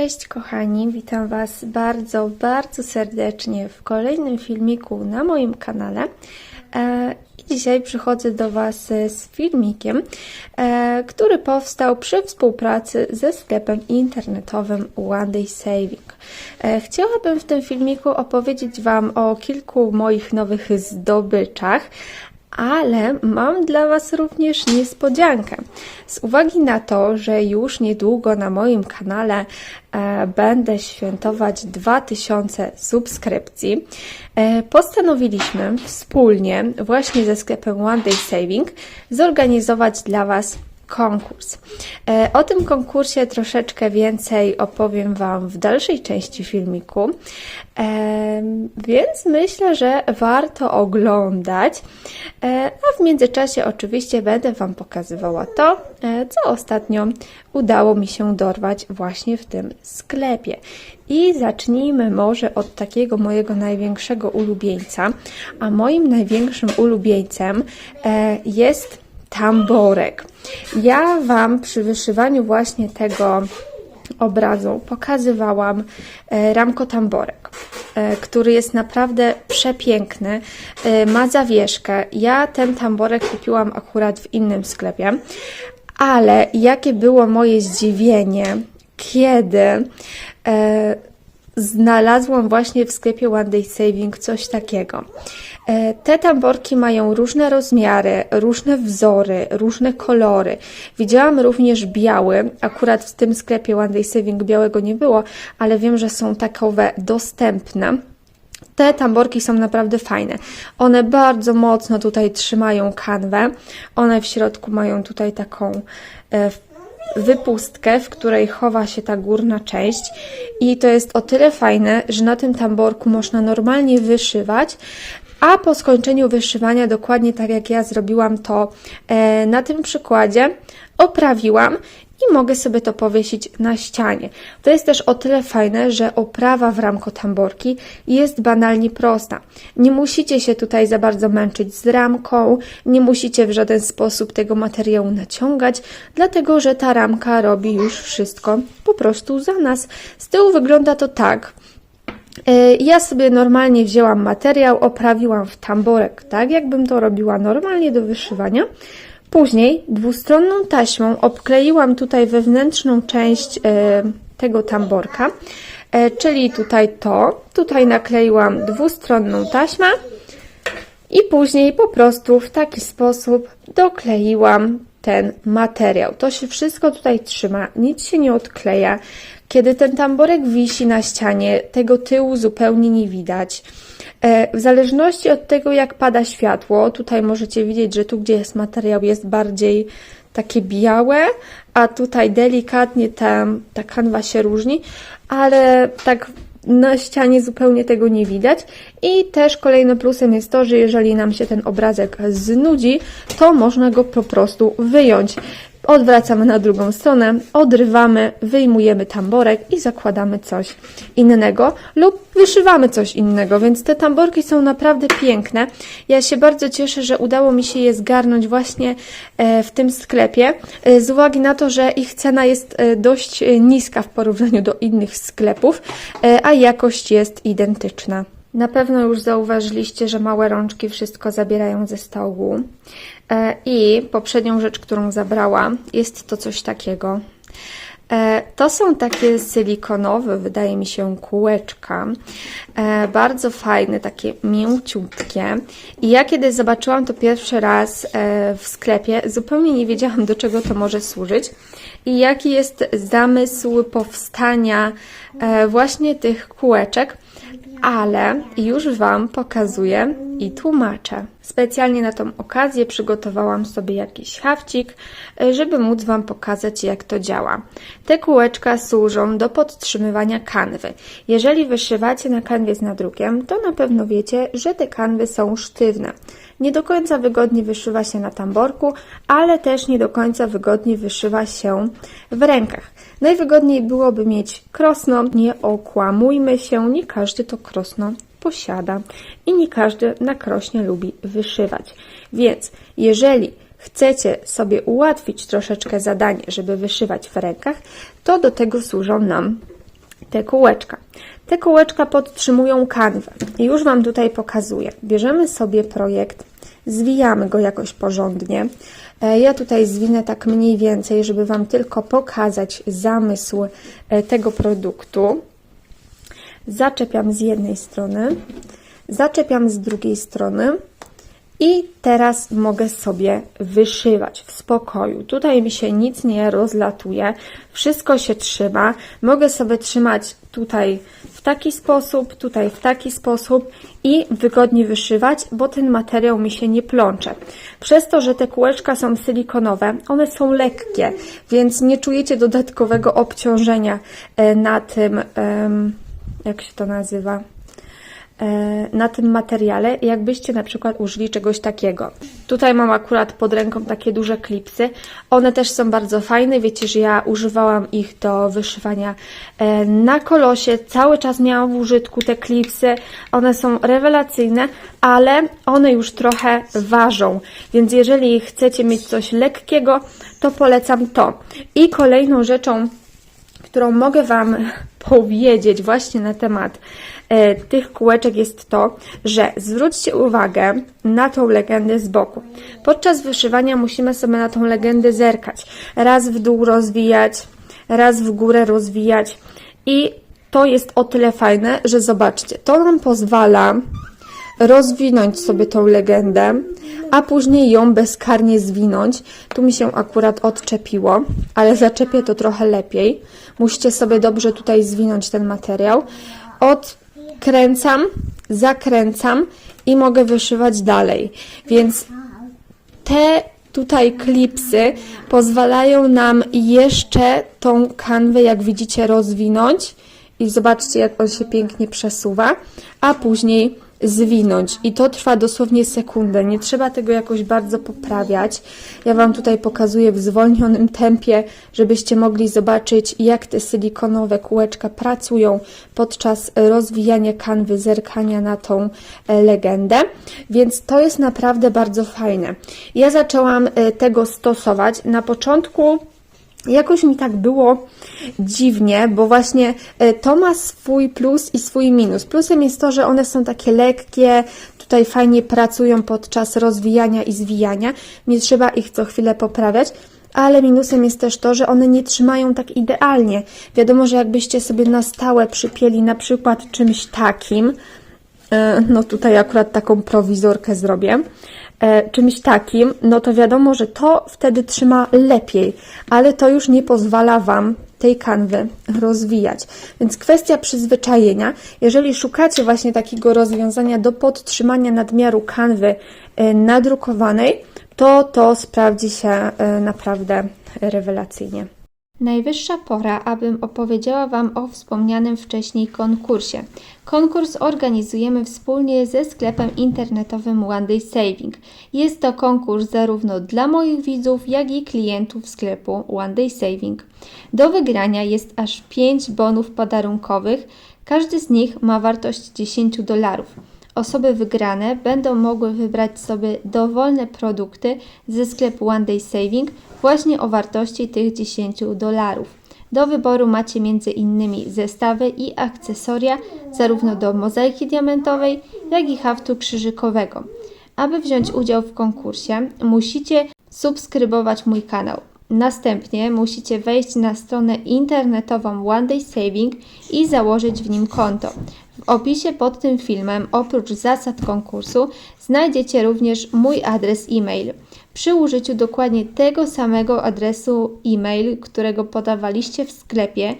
Cześć kochani, witam Was bardzo, bardzo serdecznie w kolejnym filmiku na moim kanale. E, I dzisiaj przychodzę do Was z filmikiem, e, który powstał przy współpracy ze sklepem internetowym One Day Saving. E, Chciałabym w tym filmiku opowiedzieć Wam o kilku moich nowych zdobyczach, ale mam dla Was również niespodziankę. Z uwagi na to, że już niedługo na moim kanale e, będę świętować 2000 subskrypcji, e, postanowiliśmy wspólnie, właśnie ze sklepem One Day Saving, zorganizować dla Was konkurs. E, O tym konkursie troszeczkę więcej opowiem Wam w dalszej części filmiku, Em, więc myślę, że warto oglądać. E, A w międzyczasie oczywiście będę Wam pokazywała to, e, co ostatnio udało mi się dorwać właśnie w tym sklepie. I zacznijmy może od takiego mojego największego ulubieńca. A moim największym ulubieńcem e, jest tamborek. Ja Wam przy wyszywaniu właśnie tego obrazu pokazywałam e, Ramko Tamborek, e, który jest naprawdę przepiękny, e, ma zawieszkę. Ja ten tamborek kupiłam akurat w innym sklepie, ale jakie było moje zdziwienie, kiedy znalazłam właśnie w sklepie One Day Saving coś takiego. E, Te tamborki mają różne rozmiary, różne wzory, różne kolory. Widziałam również biały, akurat w tym sklepie One Day Saving białego nie było, ale wiem, że są takowe dostępne. Te tamborki są naprawdę fajne. One bardzo mocno tutaj trzymają kanwę. One w środku mają tutaj taką e, wypustkę, w której chowa się ta górna część. I to jest o tyle fajne, że na tym tamborku można normalnie wyszywać, a po skończeniu wyszywania, dokładnie tak jak ja zrobiłam to e, na tym przykładzie, oprawiłam i mogę sobie to powiesić na ścianie. To jest też o tyle fajne, że oprawa w ramko tamborki jest banalnie prosta. Nie musicie się tutaj za bardzo męczyć z ramką, nie musicie w żaden sposób tego materiału naciągać, dlatego że ta ramka robi już wszystko po prostu za nas. Z tyłu wygląda to tak. E, Ja sobie normalnie wzięłam materiał, oprawiłam w tamborek, tak jakbym to robiła normalnie do wyszywania. Później dwustronną taśmą obkleiłam tutaj wewnętrzną część e, tego tamborka, e, czyli tutaj to. Tutaj nakleiłam dwustronną taśmę i później po prostu w taki sposób dokleiłam ten materiał. To się wszystko tutaj trzyma, nic się nie odkleja. Kiedy ten tamborek wisi na ścianie, tego tyłu zupełnie nie widać. E, W zależności od tego, jak pada światło, tutaj możecie widzieć, że tu, gdzie jest materiał, jest bardziej takie białe, a tutaj delikatnie ta, ta kanwa się różni, ale tak na ścianie zupełnie tego nie widać. I też kolejnym plusem jest to, że jeżeli nam się ten obrazek znudzi, to można go po prostu wyjąć. Odwracamy na drugą stronę, odrywamy, wyjmujemy tamborek i zakładamy coś innego lub wyszywamy coś innego, więc te tamborki są naprawdę piękne. Ja się bardzo cieszę, że udało mi się je zgarnąć właśnie e, w tym sklepie, e, z uwagi na to, że ich cena jest e, dość niska w porównaniu do innych sklepów, a jakość jest identyczna. Na pewno już zauważyliście, że małe rączki wszystko zabierają ze stołu. E, I poprzednią rzecz, którą zabrałam, jest to coś takiego. E, To są takie silikonowe, wydaje mi się, kółeczka. E, Bardzo fajne, takie mięciutkie. I ja kiedy zobaczyłam to pierwszy raz w sklepie, zupełnie nie wiedziałam, do czego to może służyć i jaki jest zamysł powstania właśnie tych kółeczek ale już Wam pokazuję i tłumaczę. Specjalnie na tą okazję przygotowałam sobie jakiś hawcik, e, żeby móc Wam pokazać, jak to działa. Te kółeczka służą do podtrzymywania kanwy. Jeżeli wyszywacie na kanwie z nadrukiem, to na pewno wiecie, że te kanwy są sztywne. Nie do końca wygodnie wyszywa się na tamborku, ale też nie do końca wygodnie wyszywa się w rękach. Najwygodniej byłoby mieć krosno, nie okłamujmy się, nie każdy to krosno posiada i nie każdy na krośnie lubi wyszywać. Więc jeżeli chcecie sobie ułatwić troszeczkę zadanie, żeby wyszywać w rękach, to do tego służą nam te kółeczka. Te kółeczka podtrzymują kanwę. I już Wam tutaj pokazuję. Bierzemy sobie projekt, zwijamy go jakoś porządnie. E, Ja tutaj zwinę tak mniej więcej, żeby Wam tylko pokazać zamysł e, tego produktu. Zaczepiam z jednej strony, zaczepiam z drugiej strony i teraz mogę sobie wyszywać w spokoju. Tutaj mi się nic nie rozlatuje, wszystko się trzyma. Mogę sobie trzymać tutaj w taki sposób, tutaj w taki sposób i wygodnie wyszywać, bo ten materiał mi się nie plącze. Przez to, że te kółeczka są silikonowe, one są lekkie, więc nie czujecie dodatkowego obciążenia e, na tym, jak się to nazywa? e, na tym materiale, jakbyście na przykład użyli czegoś takiego. Tutaj mam akurat pod ręką takie duże klipsy. One też są bardzo fajne. Wiecie, że ja używałam ich do wyszywania e, na kolosie. Cały czas miałam w użytku te klipsy. One są rewelacyjne, ale one już trochę ważą. Więc jeżeli chcecie mieć coś lekkiego, to polecam to. I kolejną rzeczą, którą mogę Wam powiedzieć właśnie na temat e, tych kółeczek jest to, że zwróćcie uwagę na tą legendę z boku. Podczas wyszywania musimy sobie na tą legendę zerkać. Raz w dół rozwijać, raz w górę rozwijać i to jest o tyle fajne, że zobaczcie, to nam pozwala rozwinąć sobie tą legendę, a później ją bezkarnie zwinąć. Tu mi się akurat odczepiło, ale zaczepię to trochę lepiej. Musicie sobie dobrze tutaj zwinąć ten materiał. Odkręcam, zakręcam i mogę wyszywać dalej. Więc te tutaj klipsy pozwalają nam jeszcze tą kanwę, jak widzicie, rozwinąć i zobaczcie, jak on się pięknie przesuwa, a później zwinąć. I to trwa dosłownie sekundę. Nie trzeba tego jakoś bardzo poprawiać. Ja Wam tutaj pokazuję w zwolnionym tempie, żebyście mogli zobaczyć, jak te silikonowe kółeczka pracują podczas rozwijania kanwy, zerkania na tą e, legendę. Więc to jest naprawdę bardzo fajne. Ja zaczęłam e, tego stosować. Na początku Jakoś mi tak było dziwnie, bo właśnie e, to ma swój plus i swój minus. Plusem jest to, że one są takie lekkie, tutaj fajnie pracują podczas rozwijania i zwijania, nie trzeba ich co chwilę poprawiać. Ale minusem jest też to, że one nie trzymają tak idealnie. Wiadomo, że jakbyście sobie na stałe przypieli na przykład czymś takim, no tutaj akurat taką prowizorkę zrobię, e, czymś takim, no to wiadomo, że to wtedy trzyma lepiej, ale to już nie pozwala Wam tej kanwy rozwijać. Więc kwestia przyzwyczajenia. Jeżeli szukacie właśnie takiego rozwiązania do podtrzymania nadmiaru kanwy e, nadrukowanej, to to sprawdzi się e, naprawdę rewelacyjnie. Najwyższa pora, abym opowiedziała Wam o wspomnianym wcześniej konkursie. Konkurs organizujemy wspólnie ze sklepem internetowym One Day Saving. Jest to konkurs zarówno dla moich widzów, jak i klientów sklepu One Day Saving. Do wygrania jest aż 5 bonów podarunkowych. Każdy z nich ma wartość 10 dolarów. Osoby wygrane będą mogły wybrać sobie dowolne produkty ze sklepu One Day Saving właśnie o wartości tych 10 dolarów. Do wyboru macie m.in. zestawy i akcesoria zarówno do mozaiki diamentowej, jak i haftu krzyżykowego. Aby wziąć udział w konkursie, musicie subskrybować mój kanał. Następnie musicie wejść na stronę internetową One Day Saving i założyć w nim konto. Opisie pod tym filmem, oprócz zasad konkursu, znajdziecie również mój adres e-mail. Przy użyciu dokładnie tego samego adresu e-mail, którego podawaliście w sklepie,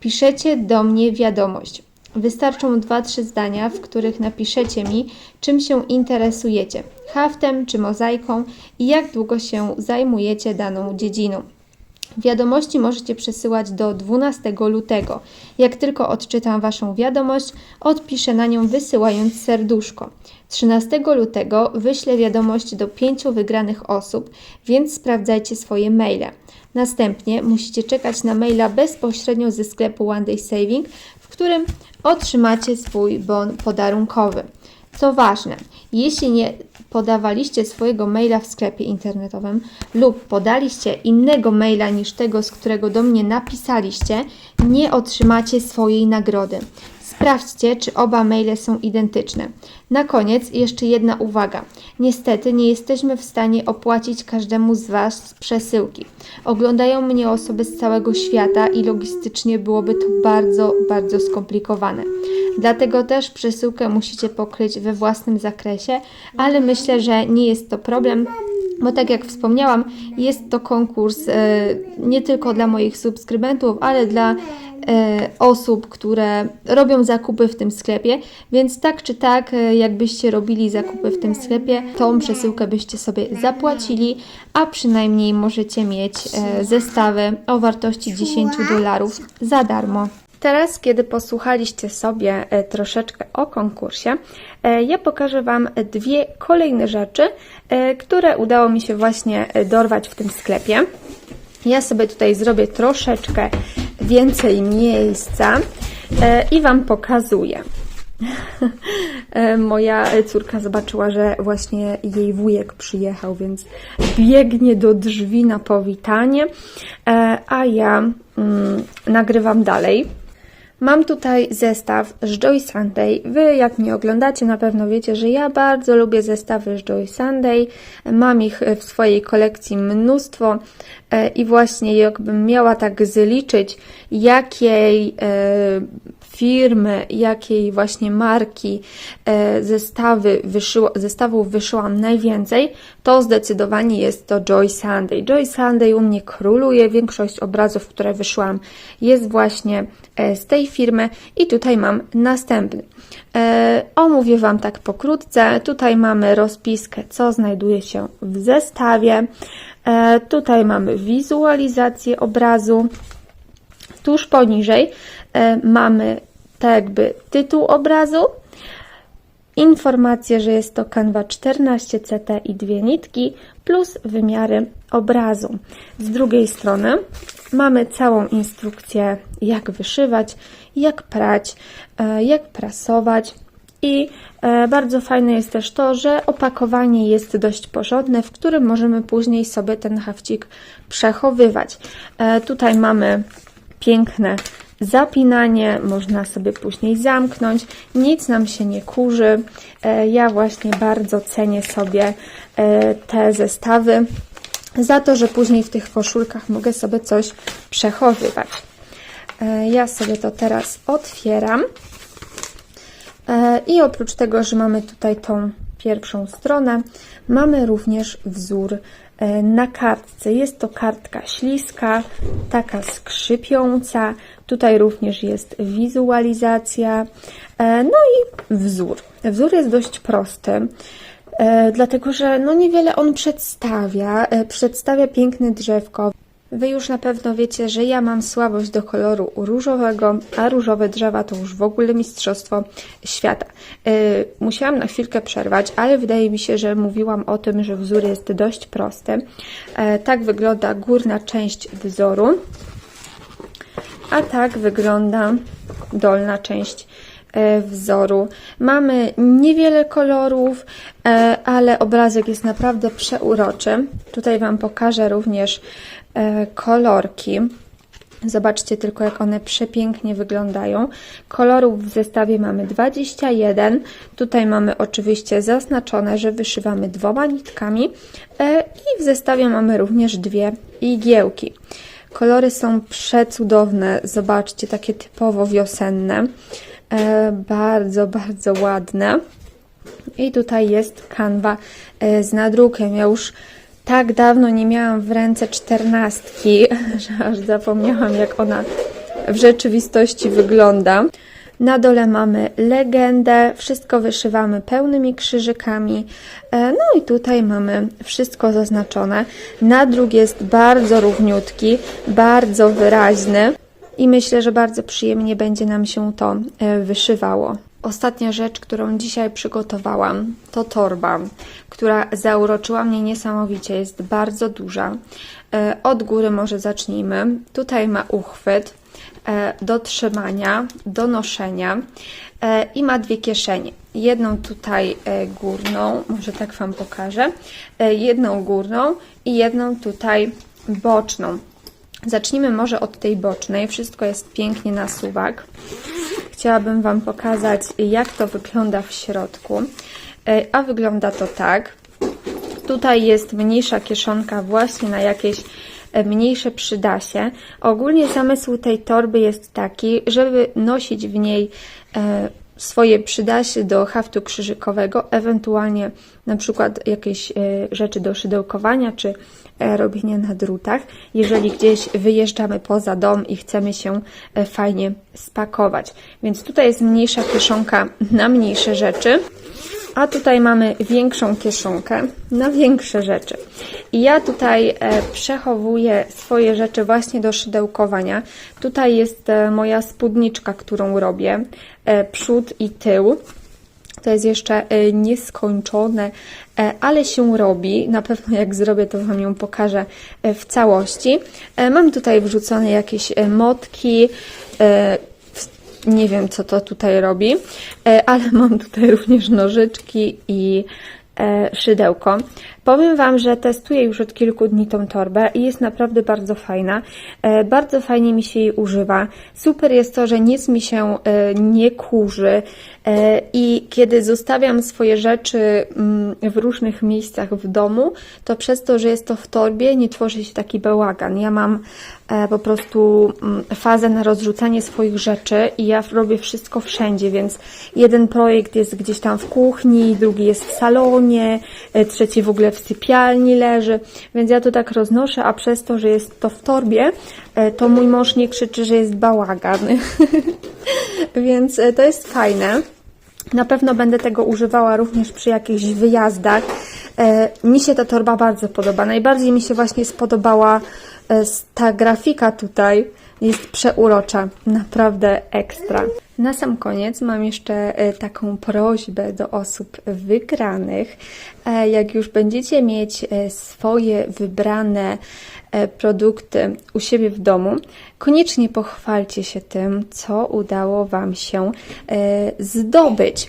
piszecie do mnie wiadomość. Wystarczą 2-3 zdania, w których napiszecie mi, czym się interesujecie haftem czy mozaiką i jak długo się zajmujecie daną dziedziną. Wiadomości możecie przesyłać do 12 lutego. Jak tylko odczytam Waszą wiadomość, odpiszę na nią wysyłając serduszko. 13 lutego wyślę wiadomość do pięciu wygranych osób, więc sprawdzajcie swoje maile. Następnie musicie czekać na maila bezpośrednio ze sklepu One Day Saving, w którym otrzymacie swój bon podarunkowy. Co ważne, jeśli nie podawaliście swojego maila w sklepie internetowym lub podaliście innego maila niż tego, z którego do mnie napisaliście, nie otrzymacie swojej nagrody. Sprawdźcie, czy oba maile są identyczne. Na koniec jeszcze jedna uwaga. Niestety nie jesteśmy w stanie opłacić każdemu z Was przesyłki. Oglądają mnie osoby z całego świata i logistycznie byłoby to bardzo, bardzo skomplikowane. Dlatego też przesyłkę musicie pokryć we własnym zakresie, ale myślę, że nie jest to problem. Bo tak jak wspomniałam, jest to konkurs e, nie tylko dla moich subskrybentów, ale dla e, osób, które robią zakupy w tym sklepie, więc tak czy tak, e, jakbyście robili zakupy w tym sklepie, tą przesyłkę byście sobie zapłacili, a przynajmniej możecie mieć zestawy o wartości 10 dolarów za darmo. Teraz, kiedy posłuchaliście sobie e, troszeczkę o konkursie, e, ja pokażę Wam dwie kolejne rzeczy, e, które udało mi się właśnie dorwać w tym sklepie. Ja sobie tutaj zrobię troszeczkę więcej miejsca i Wam pokazuję. Moja córka zobaczyła, że właśnie jej wujek przyjechał, więc biegnie do drzwi na powitanie, a ja mm, nagrywam dalej. Mam tutaj zestaw z Joy Sunday. Wy, jak mnie oglądacie, na pewno wiecie, że ja bardzo lubię zestawy z Joy Sunday. Mam ich w swojej kolekcji mnóstwo e, i właśnie jakbym miała tak zliczyć, jakiej e, firmy, jakiej właśnie marki e, zestawy wyszyło, zestawów wyszyłam najwięcej, to zdecydowanie jest to Joy Sunday. Joy Sunday u mnie króluje. Większość obrazów, które wyszyłam, jest właśnie e, z tej firmy i tutaj mam następny. E, omówię Wam tak pokrótce. Tutaj mamy rozpiskę, co znajduje się w zestawie. Tutaj mamy wizualizację obrazu. Tuż poniżej mamy tak jakby tytuł obrazu, informację, że jest to kanwa 14 CT i dwie nitki plus wymiary obrazu. Z drugiej strony mamy całą instrukcję, jak wyszywać, jak prać, e, jak prasować. I e, bardzo fajne jest też to, że opakowanie jest dość porządne, w którym możemy później sobie ten hafcik przechowywać. E, tutaj mamy piękne zapinanie, można sobie później zamknąć, nic nam się nie kurzy. E, Ja właśnie bardzo cenię sobie e, te zestawy za to, że później w tych koszulkach mogę sobie coś przechowywać. E, Ja sobie to teraz otwieram. I oprócz tego, że mamy tutaj tą pierwszą stronę, mamy również wzór na kartce. Jest to kartka śliska, taka skrzypiąca. Tutaj również jest wizualizacja, e, no i wzór. Wzór jest dość prosty. E, dlatego, że no niewiele on przedstawia. E, przedstawia piękne drzewko. Wy już na pewno wiecie, że ja mam słabość do koloru różowego, a różowe drzewa to już w ogóle mistrzostwo świata. Yy, musiałam na chwilkę przerwać, ale wydaje mi się, że mówiłam o tym, że wzór jest dość prosty. Yy, tak wygląda górna część wzoru, a tak wygląda dolna część e, wzoru. Mamy niewiele kolorów, e, ale obrazek jest naprawdę przeuroczy. Tutaj Wam pokażę również kolorki. Zobaczcie tylko, jak one przepięknie wyglądają. Kolorów w zestawie mamy 21. Tutaj mamy oczywiście zaznaczone, że wyszywamy dwoma nitkami e, i w zestawie mamy również dwie igiełki. Kolory są przecudowne. Zobaczcie, takie typowo wiosenne. E, bardzo, bardzo ładne. I tutaj jest kanwa e, z nadrukiem. Ja już tak dawno nie miałam w ręce czternastki, że aż zapomniałam, jak ona w rzeczywistości wygląda. Na dole mamy legendę, wszystko wyszywamy pełnymi krzyżykami. E, No i tutaj mamy wszystko zaznaczone. Nadruk jest bardzo równiutki, bardzo wyraźny i myślę, że bardzo przyjemnie będzie nam się to e, wyszywało. Ostatnia rzecz, którą dzisiaj przygotowałam, to torba, która zauroczyła mnie niesamowicie. Jest bardzo duża. E, Od góry może zacznijmy. Tutaj ma uchwyt. e, do trzymania, do noszenia e, i ma dwie kieszenie. Jedną tutaj górną, może tak Wam pokażę, jedną górną i jedną tutaj boczną. Zacznijmy może od tej bocznej. Wszystko jest pięknie na suwak. Chciałabym Wam pokazać, jak to wygląda w środku. E, A wygląda to tak. Tutaj jest mniejsza kieszonka właśnie na jakieś e, mniejsze przydasie. Ogólnie zamysł tej torby jest taki, żeby nosić w niej swoje przydasie do haftu krzyżykowego, ewentualnie na przykład jakieś e, rzeczy do szydełkowania czy e, robienia na drutach, jeżeli gdzieś wyjeżdżamy poza dom i chcemy się e, fajnie spakować. Więc tutaj jest mniejsza kieszonka na mniejsze rzeczy. A tutaj mamy większą kieszonkę na większe rzeczy. I ja tutaj e, przechowuję swoje rzeczy właśnie do szydełkowania. Tutaj jest e, moja spódniczka, którą robię, e, przód i tył. To jest jeszcze nieskończone, ale się robi. Na pewno jak zrobię, to Wam ją pokażę w całości. Mam tutaj wrzucone jakieś motki, nie wiem, co to tutaj robi, ale mam tutaj również nożyczki i szydełko. Powiem Wam, że testuję już od kilku dni tą torbę i jest naprawdę bardzo fajna. E, Bardzo fajnie mi się jej używa. Super jest to, że nic mi się e, nie kurzy e, i kiedy zostawiam swoje rzeczy mm, w różnych miejscach w domu, to przez to, że jest to w torbie, nie tworzy się taki bałagan. Ja mam po prostu mm, fazę na rozrzucanie swoich rzeczy i ja robię wszystko wszędzie, więc jeden projekt jest gdzieś tam w kuchni, drugi jest w salonie, trzeci w ogóle w sypialni leży, więc ja to tak roznoszę, a przez to, że jest to w torbie, e, to mój mąż nie krzyczy, że jest bałagan. więc e, to jest fajne. Na pewno będę tego używała również przy jakichś wyjazdach. E, mi się ta torba bardzo podoba. Najbardziej mi się właśnie spodobała e, ta grafika tutaj. Jest przeurocza, naprawdę ekstra. Na sam koniec mam jeszcze e, taką prośbę do osób wygranych. E, Jak już będziecie mieć e, swoje wybrane produkty u siebie w domu, koniecznie pochwalcie się tym, co udało Wam się zdobyć.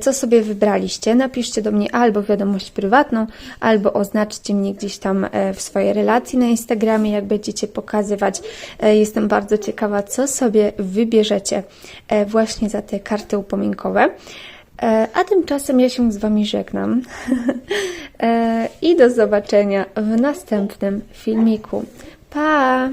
Co sobie wybraliście? Napiszcie do mnie albo wiadomość prywatną, albo oznaczcie mnie gdzieś tam w swojej relacji na Instagramie, jak będziecie pokazywać. Jestem bardzo ciekawa, co sobie wybierzecie właśnie za te karty upominkowe. E, A tymczasem ja się z Wami żegnam E, i do zobaczenia w następnym filmiku. Pa!